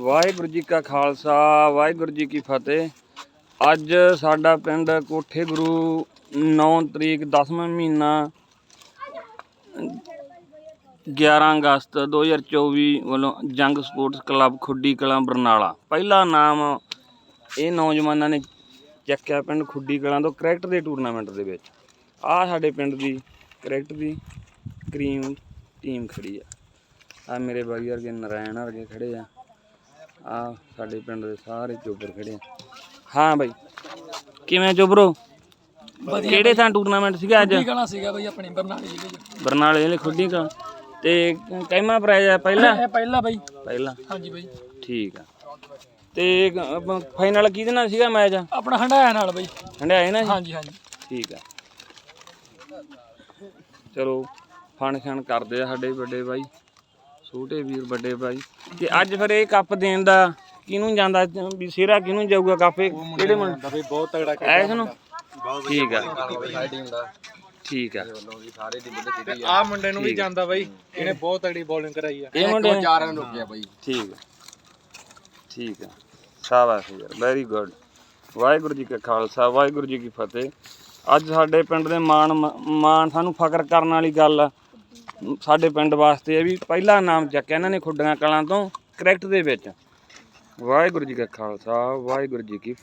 ਵਾਹਿਗੁਰੂ ਜੀ ਕਾ ਖਾਲਸਾ, ਵਾਹਿਗੁਰੂ ਜੀ ਕੀ ਫਤਿਹ। ਅੱਜ ਸਾਡਾ ਪਿੰਡ ਕੋਠੇ ਗੁਰੂ 9 ਤਰੀਕ 10ਵਾਂ ਮਹੀਨਾ 11 ਅਗਸਤ 2024 ਵੱਲੋਂ ਜੰਗ ਸਪੋਰਟਸ ਕਲੱਬ ਖੁੱਡੀ ਕਲਾਂ ਬਰਨਾਲਾ। ਪਹਿਲਾ ਨਾਮ ਇਹ ਨੌਜਵਾਨਾਂ ਨੇ ਚੱਕਿਆ ਪਿੰਡ ਖੁੱਡੀ ਕਲਾਂ ਤੋਂ ਕ੍ਰਿਕਟ ਦੇ ਟੂਰਨਾਮੈਂਟ ਦੇ ਵਿੱਚ। ਆ ਸਾਡੇ ਪਿੰਡ ਦੀ ਕ੍ਰਿਕਟ ਦੀ ਕਰੀਮ ਟੀਮ ਖੜੀ ਆ। ਆ ਮੇਰੇ ਬਾਈ ਵਰਗੇ ਨਰਾਇਣ ਵਰਗੇ ਖੜੇ ਆ। ਆ ਸਾਡੇ ਪਿੰਡ ਦੇ ਸਾਰੇ ਚੋਬਰ ਖੜੇ ਆ। ਹਾਂ ਬਾਈ। ਕਿਵੇਂ ਚੋਬਰੋ? ਕਿਹੜੇ ਥਾਂ ਟੂਰਨਾਮੈਂਟ ਸੀਗਾ ਅੱਜ? ਗਾਣਾ ਸੀਗਾ ਬਈ ਆਪਣੀ ਬਰਨਾਲੇ ਜ਼ਿਲ੍ਹੇ ਚ ਬਰਨਾਲੇ ਵਾਲੇ ਖੁੱਡੀ ਕਲਾਂ। ਤੇ ਕਹਿਮਾ ਪ੍ਰਾਈਜ਼ ਆ ਪਹਿਲਾ? ਇਹ ਪਹਿਲਾ ਬਈ। ਪਹਿਲਾ। ਹਾਂਜੀ ਬਈ। ਠੀਕ ਆ। ਤੇ ਫਾਈਨਲ ਕਿਹਦੇ ਨਾਲ ਸੀਗਾ ਮੈਚ? ਆਪਣਾ ਹੰਡਾਇਆ ਨਾਲ ਬਈ। ਹੰਡਿਆਏ ਨਾ ਜੀ? ਹਾਂਜੀ ਹਾਂਜੀ। ਠੀਕ ਆ। ਚਲੋ ਫੰਕਸ਼ਨ ਕਰਦੇ ਆ ਸਾਡੇ ਵੱਡੇ ਬਾਈ। ਛੋਟੇ ਵੀਰ ਵੱਡੇ ਬਾਈ ਤੇ ਅੱਜ ਫਿਰ ਇਹ ਕੱਪ ਦੇਣ ਦਾ ਕਿਹਨੂੰ ਜਾਂਦਾ ਵੀ ਸਿਹਰਾ ਕਿਹਨੂੰ ਜਾਊਗਾ ਕੱਪ? ਇਹ ਕਿਹੜੇ ਮਨ ਬਈ ਬਹੁਤ ਤਗੜਾ ਐਸ ਨੂੰ ਠੀਕ ਆ। ਠੀਕ ਆ। ਆ। ਮੁੰਡੇ ਨੂੰ ਵੀ ਜਾਂਦਾ ਬਾਈ ਇਹਨੇ ਬਹੁਤ ਤਗੜੀ ਬੋਲਿੰਗ ਕਰਾਈ ਆ। ਇਹ ਮੁੰਡੇ ਚਾਰਾਂ ਨੂੰ ਰੁਕਿਆ ਬਾਈ। ਠੀਕ ਆ। ਠੀਕ ਆ। ਸ਼ਾਬਾਸ਼ ਯਾਰ ਵੈਰੀ ਗੁੱਡ ਵਾਹਿਗੁਰੂ ਜੀ ਕਾ ਖਾਲਸਾ ਵਾਹਿਗੁਰੂ ਜੀ ਕੀ ਫਤਿਹ। ਅੱਜ ਸਾਡੇ ਪਿੰਡ ਦੇ ਮਾਣ ਮਾਣ ਸਾਨੂੰ ਫਖਰ ਕਰਨ ਵਾਲੀ ਗੱਲ ਆ। ਸਾਡੇ ਪਿੰਡ ਵਾਸਤੇ ਇਹ ਵੀ ਪਹਿਲਾ ਨਾਮ ਚੱਕਿਆ ਇਹਨਾਂ ਨੇ ਖੁੱਡੀਆਂ ਕਲਾਂ ਤੋਂ, ਕ੍ਰਿਕਟ ਦੇ ਵਿੱਚ। ਵਾਹਿਗੁਰੂ ਜੀ ਕਾ ਖਾਲਸਾ, ਵਾਹਿਗੁਰੂ ਜੀ ਕੀ